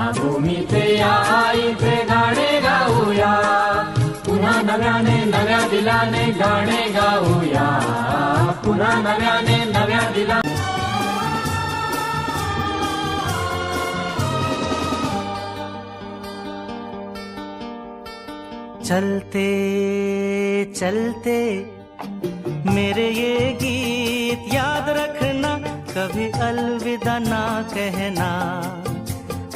या भूमीचे या आईचे गाणे गाऊया. पुन्हा नव्याने नव्या दिलाने गाणे गाऊया. पुन्हा नव्याने नव्या दिला चलते चलते मेरे ये गीत याद रखना कभी अलविदा ना कहना।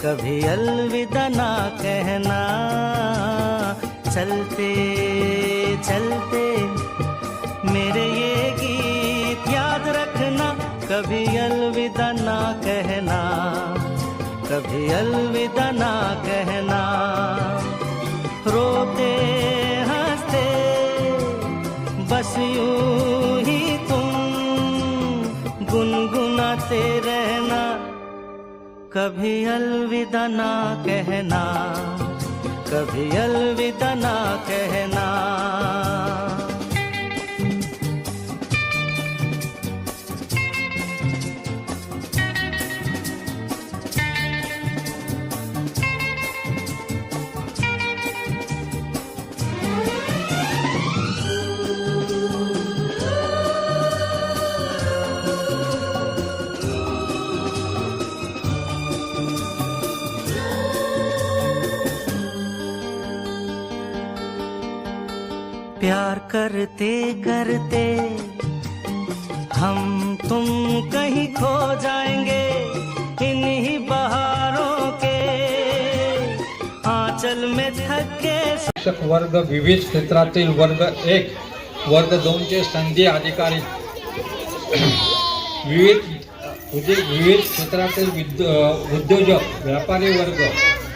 कभी अलविदा ना कहना। चलते चलते, मेरे ये गीत याद रखना। कभी अलविदा ना कहना। कभी अलविदा ना कहना। रोते, हँसते, बस कभी अलविदा ना कहना कभी अलविदा ना कहना। प्यार करते करते। हम तुम कहीं खो जाएंगे इन्हीं बहारों के। आंचल में थके शिक्षक वर्ग विविध क्षेत्रातील वर्ग एक वर्ग दोनचे संधी अधिकारी. विविध म्हणजे विविध क्षेत्रातील उद्योजक व्यापारी वर्ग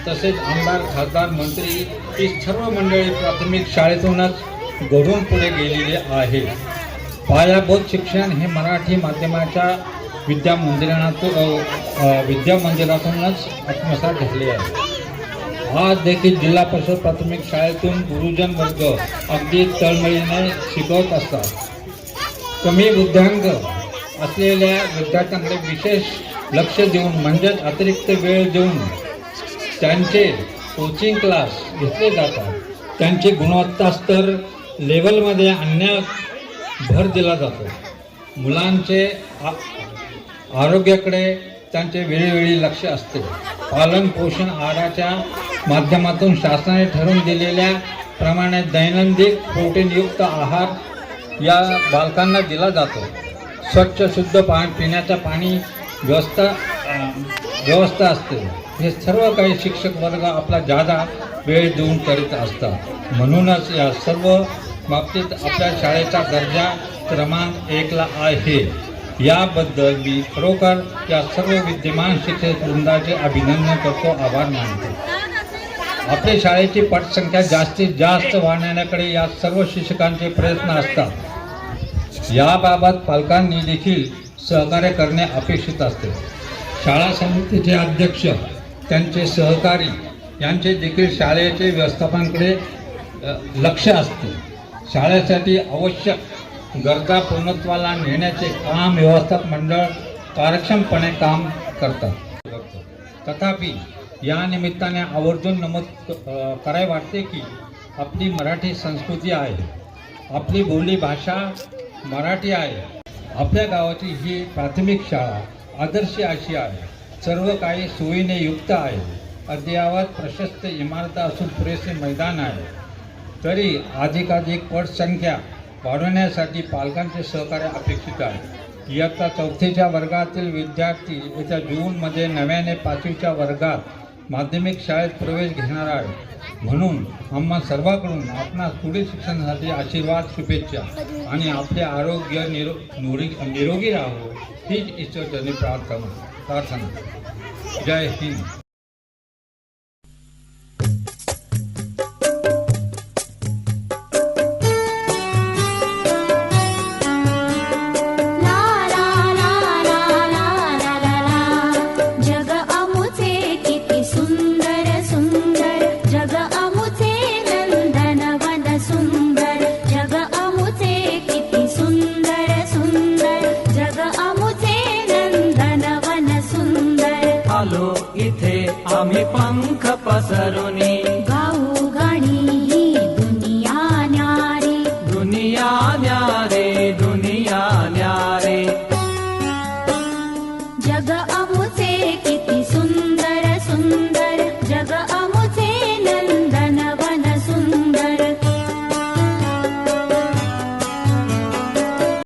तसेच आमदार खासदार मंत्री ही सर्व मंडळी प्राथमिक शाळेतूनच घडून पुढे गेलेले आहे. पायाभूत शिक्षण हे मराठी माध्यमाच्या विद्या मंदिरातून विद्या मंदिरातूनच आत्मसात झाले आहे. आज देखील जिल्हा परिषद प्राथमिक शाळेतून गुरुजन वर्ग अगदी तळमळीने शिकवत असतात. कमी बुद्ध्यांक असलेल्या विद्यार्थ्यांकडे विशेष लक्ष देऊन म्हणजेच अतिरिक्त वेळ देऊन त्यांचे कोचिंग क्लास घेतले जातात. त्यांची गुणवत्ता स्तर लेवलमध्ये आणण्यात भर दिला जातो. मुलांचे आ आरोग्याकडे त्यांचे वेळोवेळी लक्ष असते. पालन पोषण आहाराच्या माध्यमातून शासनाने ठरवून दिलेल्या प्रमाणे दैनंदिन प्रोटीनयुक्त आहार या बालकांना दिला जातो. स्वच्छ शुद्ध पा पिण्याचं पाणी व्यवस्था व्यवस्था असते. हे सर्व काही शिक्षक वर्ग आपला जादा वेळ देऊन करीत असतात. म्हणूनच या सर्व बाबतीत आपल्या शाळेचा दर्जा क्रमांक एकला आहे. याबद्दल मी खरोखर या सर्व विद्यमान शिक्षक वृंदाचे अभिनंदन करतो आभार मानतो. आपल्या शाळेची पटसंख्या जास्तीत जास्त वाढण्याकडे या सर्व शिक्षकांचे प्रयत्न असतात. याबाबत पालकांनी देखील सहकार्य करणे अपेक्षित असते. शाळा समितीचे अध्यक्ष त्यांचे सहकारी यांचे देखील शाळेचे व्यवस्थापनाकडे लक्ष असते. शाळेसाठी आवश्यक गरजा पूर्णत्वाला नेण्याचे काम व्यवस्थाप मंडळ कार्यक्षमपणे काम करतात. तथापि या निमित्ताने आवर्जून नमूद कराय वाटते की आपली मराठी संस्कृती आहे. आपली बोली भाषा मराठी आहे. आपल्या गावाची ही प्राथमिक शाळा आदर्श अशी आहे. सर्व काही सोयीने युक्त आहे. अद्ययावत प्रशस्त इमारत असून पुरेसे मैदान आहे. तरी अधिकाधिक पटसंख्या वाढवण्यासाठी पालकांचे सहकार्य अपेक्षित आहे. इयत्ता चौथीच्या वर्गातील विद्यार्थी येत्या जूनमध्ये नव्याने पाचवीच्या वर्गात माध्यमिक शाळेत प्रवेश घेणार आहे म्हणून आम्हा सर्वांकडून आपणास पुढील शिक्षणासाठी आशीर्वाद शुभेच्छा आणि आपले आरोग्य निरो निरोगी निरोगी राहो हीच ईश्वरचरणी प्रार्थना प्रार्थना. जय हिंद. سألني